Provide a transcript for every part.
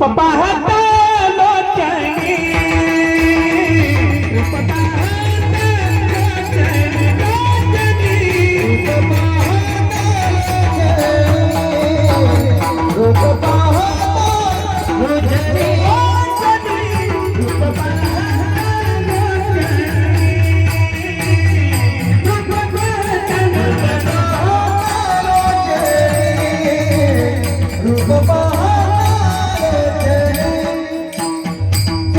papa hat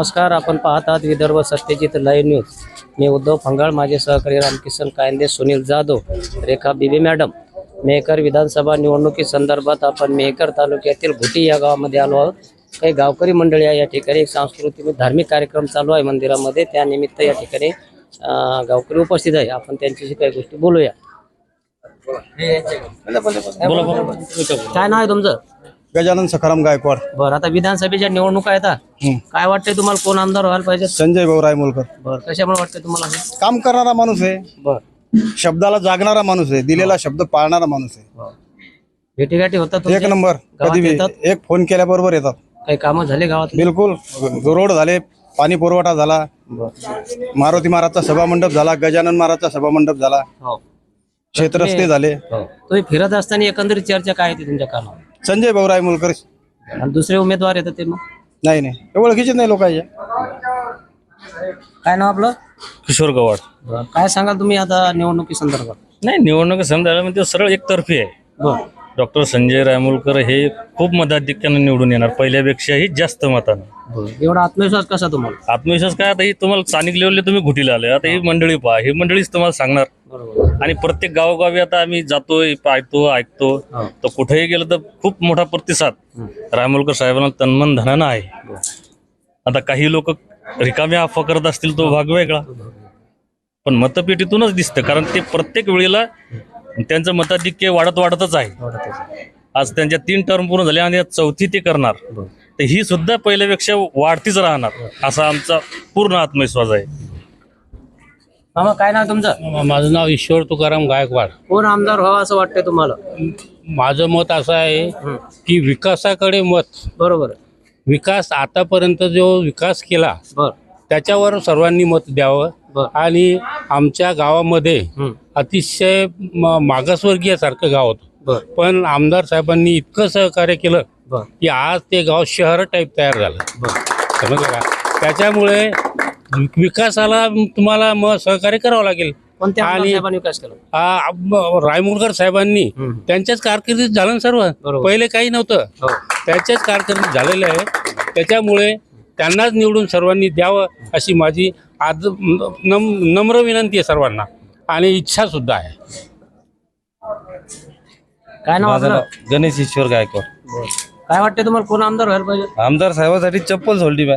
नमस्कार आपण पाहत आहात विदर्भ सत्यजित लाईव्ह न्यूज. मी उद्धव फंगाळ माझे सहकारी रामकिसन कायंदे सुनील जाधव रेखा बीबी मॅडम. मेहकर विधानसभा निवडणुकी संदर्भात आपण मेहकर तालुक्यातील घुटी या गावामध्ये आलो आहोत. काही गावकरी मंडळी आहे या ठिकाणी एक सांस्कृतिक धार्मिक कार्यक्रम चालू आहे मंदिरामध्ये. त्यानिमित्त या ठिकाणी गावकरी उपस्थित आहे. आपण त्यांच्याशी काही गोष्टी बोलूया. बोला बोला. काय नाव आहे तुमचं? गजानन सखाराम गायकवाड. बरं आता विधानसभेच्या निवडणुका येतात काय वाटतंय तुम्हाला कोण आमदार व्हायला पाहिजे? संजय भाऊ रायमोलकर. बरं कशामुळे वाटतंय तुम्हाला हे? काम करणारा माणूस आहे. बरं. शब्दाला जागणारा माणूस आहे दिलेला शब्द पाळणारा माणूस आहे. भेटीगाठी होतात एक? नंबर गावात कधी बी येतात? एक फोन केल्याबरोबर येतात. काही कामं झाले गावात? बिलकुल रोड झाले पाणी पुरवठा झाला मारुती महाराजचा सभामंडप झाला गजानन महाराजचा सभामंडप झाला. हो. क्षेत्रस्ते झाले. तुम्ही फिरत असताना एकंदरीत चर्चा काय येते तुमच्या कानावर? संजय भाऊ रायमोलकर. आणि दुसरे उमेदवार येतात ते मग? नाही नाही. ओळखीचे नाही लोकांच्या काय नाव आपलं? किशोर गवाड बरं. काय सांगाल तुम्ही आता निवडणुकी संदर्भात? नाही निवडणूक समजा म्हणजे सरळ एकतर्फी आहे. बरं. डॉक्टर संजय रायमुलकर हे खूप मताधिक्याने निवडून येणार. पहिल्यापेक्षाही जास्त मताने. बरं. एवढा आत्मविश्वास कसा तुम्हाला? आत्मविश्वास काय? आता ही तुम्हाला स्थानिक लेवलला तुम्ही घुटीला आले. आता ही मंडळी पहा. ही मंडळीच तुम्हाला सांगणार. बरोबर. आणि प्रत्येक गावोगावी आता आम्ही जातोय पाहतो ऐकतो. तर कुठेही गेलं तर खूप मोठा प्रतिसाद रायमुलकर साहेबांना तन्मन धनानं आहे. आता काही लोक रिकामे अफवा करत असतील तो भाग वेगळा. पण मतपेटीतूनच दिसतं कारण ते प्रत्येक वेळेला त्यांचं मताधिक्य वाढत वाढतच आहे. आज त्यांच्या तीन टर्म पूर्ण झाले आणि चौथी ते करणार. तर ही सुद्धा पहिल्यापेक्षा वाढतीच राहणार असा आमचा पूर्ण आत्मविश्वास आहे. मामा काय नाव तुमचं? माझं नाव ईश्वर तुकाराम गायकवाड. कोण आमदार व्हावा असं वाटतंय तुम्हाला? माझं मत असं आहे की विकासाकडे मत. बरोबर. विकास आतापर्यंत जो विकास केला बर. त्याच्यावर सर्वांनी मत द्यावं. आणि आमच्या गावामध्ये. अतिशय म- मागासवर्गीयसारखं गाव होतं. पण आमदार साहेबांनी इतकं सहकार्य केलं बर. की आज ते गाव शहर टाईप तयार झालं. बर. समजलं का? त्याच्यामुळे विकासाला तुम्हाला मग सहकार्य करावं लागेल. कोणत्या आमदार आणि- साहेबांनी विकास केला? आ- म- रायमुरकर साहेबांनी हम्म. त्यांच्याच कारकिर्दीत झालं ना सर्व. बरोबर. पहिले काही नव्हतं. हो. त्याच्याच कारकिर्दीत झालेलं आहे. त्याच्यामुळे त्यांनाच निवडून सर्वांनी द्यावं अशी माझी आज नम नम्र विनंती आहे सर्वांना. आणि इच्छा सुद्धा आहे. काय नाव माझं आपलं? नाव गणेश ईश्वर गायकवाड. काय वाटतंय तुम्हाला कोण आमदार व्हायला पाहिजे? आमदार साहेबांसाठी चप्पल सोडली बा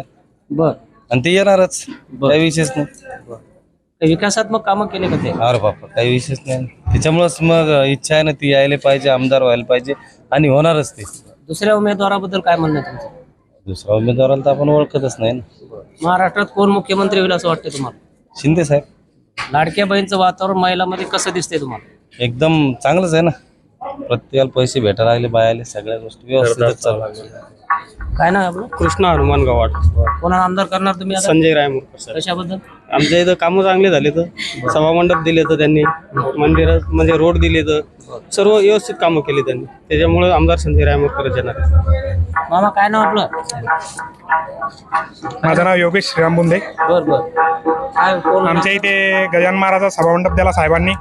बर. आणि ते येणारच. बर. काही विशेष नाही. काही विकासात्मक कामं केले का ते? अरे बापा काही विशेष नाही. त्याच्यामुळेच मग इच्छा आहे ना ती यायला पाहिजे आमदार व्हायला पाहिजे आणि होणारच ते. दुसऱ्या उमेदवाराबद्दल काय म्हणणं आहे तुमचं? दुसऱ्या उमेदवाराला तर आपण ओळखतच नाही ना. महाराष्ट्रात कोण मुख्यमंत्री होईल असं वाटतंय तुम्हाला? शिंदे साहेब. लाडक्या बहीणचं वातावरण महिलांमध्ये कसं दिसतंय तुम्हाला? एकदम चांगलंच आहे ना. प्रत्येकाला पैसे भेटायला लागले बायाले सगळ्या गोष्टी व्यवस्थितच चालू काय नाव आहे आपलं? कृष्णा हनुमान गवाड कोणाला आमदार करणार तुम्ही आता? संजय रायमुरकर सर. कशाबद्दल? आमच्या इथं कामं चांगले झाले तर. सभामंडप दिले तर त्यांनी मंदिरात म्हणजे रोड दिले तर. सर्व व्यवस्थित कामं केली त्यांनी. त्याच्यामुळे आमदार संजय रायमुरकर येणार. मामा काय नाव आपलं? माझं नाव योगेश श्रीराम बुंदे. बर बर. काय कोण? आमच्या इथे गजानन महाराजा सभामंडप दिला साहेबांनी.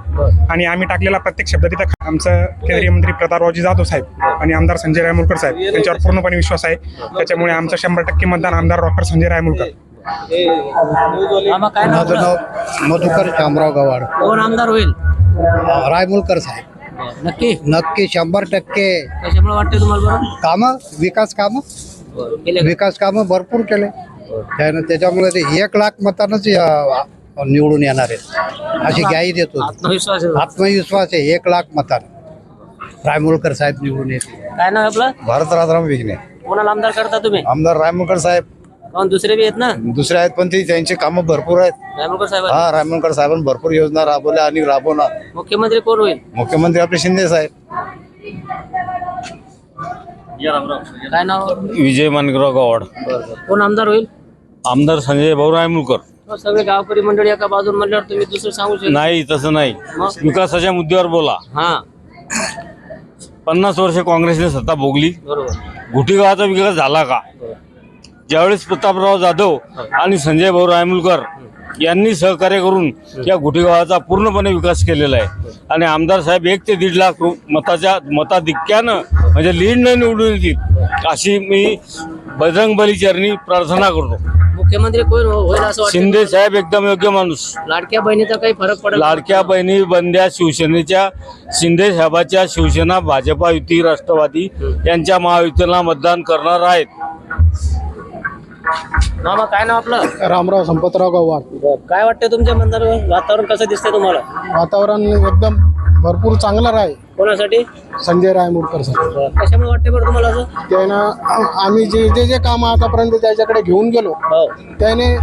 आणि आम्ही टाकलेला प्रत्येक शब्द तिथं आमचं केंद्रीय मंत्री प्रतापरावजी जाधव साहेब आणि आमदार संजय रायमुलकर साहेब. यांच्यावर पूर्णपणे विश्वास आहे. त्याच्यामुळे आमचं शंभर टक्के मतदान आमदार डॉक्टर संजय रायमुलकर मामा काय नाव आपलं? मधुकर शामराव गवाड कोण आमदार होईल? रायमुलकर साहेब. नक्की? नक्की शंभर टक्के. कशामुळे वाटते तुम्हाला कामं विकास कामं. बरं. केले का? विकास कामं भरपूर केले. त्यानं त्याच्यामुळे ते एक लाख मतानंच अ, निवडून येणार आहेत. अशी ग्याही देतो. आत्मविश्वास आहे. आत्मविश्वास आहे एक लाख मतानं. रायमुलकर साहेब निवडून येते काय नाव आहे आपलं? भारत राजाराम विघ्ने. कोणाला आमदार करता तुम्ही? आमदार रायमुलकर साहेब. दुसरे बी आहेत ना? दुसरे आहेत पण ते त्यांचे कामं भरपूर आहेत. रायमुलकर साहेब हा रायमुलकर साहेबांनी भरपूर योजना राबवल्या आणि राबवणार. मुख्यमंत्री कोण होईल? मुख्यमंत्री आपले शिंदे साहेब. काय नाव? विजय मानगराव गावाड. कोण आमदार होईल? आमदार संजय भाऊ रायमुलकर. हो, सगळे गावकरी मंडळी एका बाजून म्हणल्यावर तुम्ही दुसरं सांगू शकता. नाही तसं नाही. विकासाच्या मुद्द्यावर बोला. हा. पन्नास वर्ष काँग्रेसने सत्ता भोगली. बरोबर. घुटी गावाचा विकास झाला का? ज्यावेळेस प्रतापराव जाधव आणि संजय भाऊ रायमुलकर यांनी सहकार्य करून या घुटी गावाचा पूर्णपणे विकास केलेला आहे. आणि आमदार साहेब एक ते दीड लाख मताच्या मताधिक्यानं म्हणजे लीडनं निवडून येतील अशी मी बजरंग बली चरणी प्रार्थना करतो. मुख्यमंत्री कोण हो- होईल असं शिंदे साहेब एकदम योग्य माणूस. लाडक्या बहिणीचा काही फरक पडेल लाडक्या बहिणी बंद्या शिवसेनेच्या शिंदे साहेबाच्या शिवसेना भाजपा युती राष्ट्रवादी यांच्या महायुतीला मतदान करणार आहेत. मामा काय नाव आपलं? रामराव संपतराव गव्हाड काय वाटतं तुमच्या मंदार वातावरण कसं दिसतंय तुम्हाला? वातावरण एकदम भरपूर चांगलं आहे कोणासाठी? संजय रायमुरकर साहेब कशामुळे वाटते बरं तुम्हाला असं? त्यानं आम्ही जे जे जे कामं आतापर्यंत त्याच्याकडे घेऊन गेलो हो. त्याने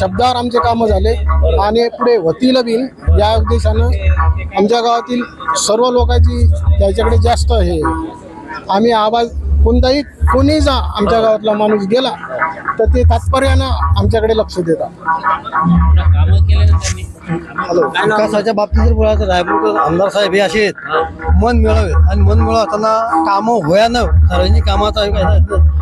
शब्दावर आमचे कामं झाले आणि पुढे होतील बी या उद्देशानं आमच्या गावातील सर्व लोकांची त्याच्याकडे जास्त हे आम्ही आवाज कोणताही कोणी जा आमच्या गावातला माणूस गेला तर ते तात्पर्यानं आमच्याकडे लक्ष देतात. विकासाच्या बाबतीत जर बोलायचं रायमुलकर आमदार साहेब हे असे आहेत. मन मिळावे आणि मन मिळावं असताना कामं होयानं. सार्वजनिक कामाचा.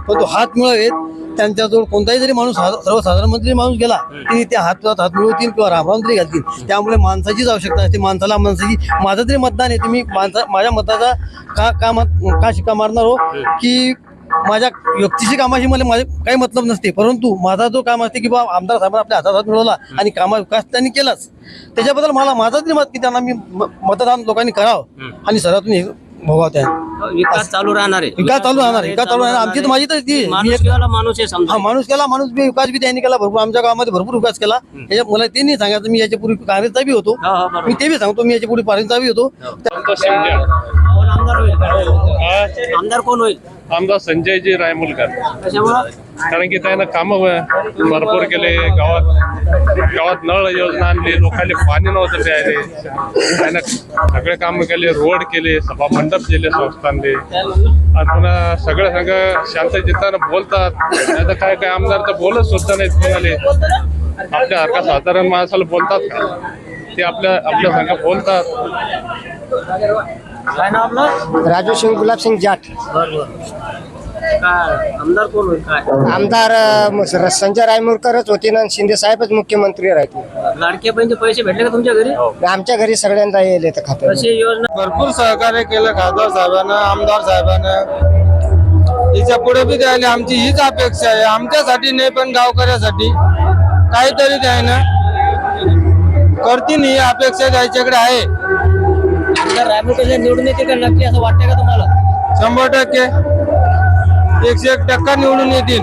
पण तो हात मिळावेत. त्यांच्याजवळ कोणताही जरी माणूस सर्वसाधारण मंत्री माणूस गेला तरी ते हात हात मिळवतील किंवा रामराम तरी घालतील. त्यामुळे माणसाचीच आवश्यकता असते. माणसाला माणसाची माझं तरी मतदान आहे. तुम्ही माणसा माझ्या मताचा का का मत का शिक्का मारणार हो? की माझ्या व्यक्तीची कामाशी मला माझे काही मतलब नसते. परंतु माझा जो काम असते की बा आमदार साहेबांना आपल्या हातात हात मिळवला आणि कामा विकास त्यांनी केलाच. त्याच्याबद्दल मला माझा तरी मत की त्यांना मी मतदान लोकांनी करावं आणि सरातून हे भोगाव त्या विकास चालू राहणार आहे. विकास चालू राहणार विकास चालू राहणार आमची तर माझी तर ती माणूस आहे हा माणूस केला माणूस बी विकास बी त्यांनी केला भरपूर आमच्या गावामध्ये भरपूर विकास केला. त्याच्या मला ते नाही सांगायचं मी याच्या पूर्वी काँग्रेसचा बी होतो. हो, हो. मी ते बी सांगतो मी याच्या पूर्वी पारेंचा बी होतो. कोण आमदार होईल आमदार कोण होईल? आमदार संजयजी रायमुलकर. कशामुळं? कारण की त्यानं कामं भरपूर केले. गावात गावात नळ योजना आणली. लोकांना पाणी नव्हतं प्यायले. त्यानं सगळे कामं केले. रोड केले. सभा मंडप दिले संस्थांनी. आणि पुन्हा सगळं सगळं शांत चित्तानं बोलतात. नाही तर काय काय आमदार तर बोलत सुद्धा नाहीत कोणाले. आपल्यासारखा साधारण माणसाला बोलतात का? ते आपल्या आपल्या संघ बोलतात. काय नाव आपलं? राजू सिंग गुलाब सिंग जाट काय आमदार कोण होईल काय? आमदार संजय रायमुरकरच होते ना शिंदे साहेबच मुख्यमंत्री राहतील. लाडक्या बहिणीचे पैसे भेटले का तुमच्या घरी? आमच्या घरी सगळ्यांदा येईल खात्यात कशी योजना? भरपूर सहकार्य केलं खासदार साहेबांना आमदार साहेबांना. याच्यापुढे बी द्यायला आमची हीच अपेक्षा आहे. आमच्यासाठी नाही पण गावकऱ्यासाठी. काहीतरी द्यायना. करतील ही अपेक्षा त्याच्याकडे आहे. आमदार रायमुलकर निवडून येते का नक्की असं वाटतंय का तुम्हाला? शंभर टक्के. एकशे एक टक्का निवडून येतील.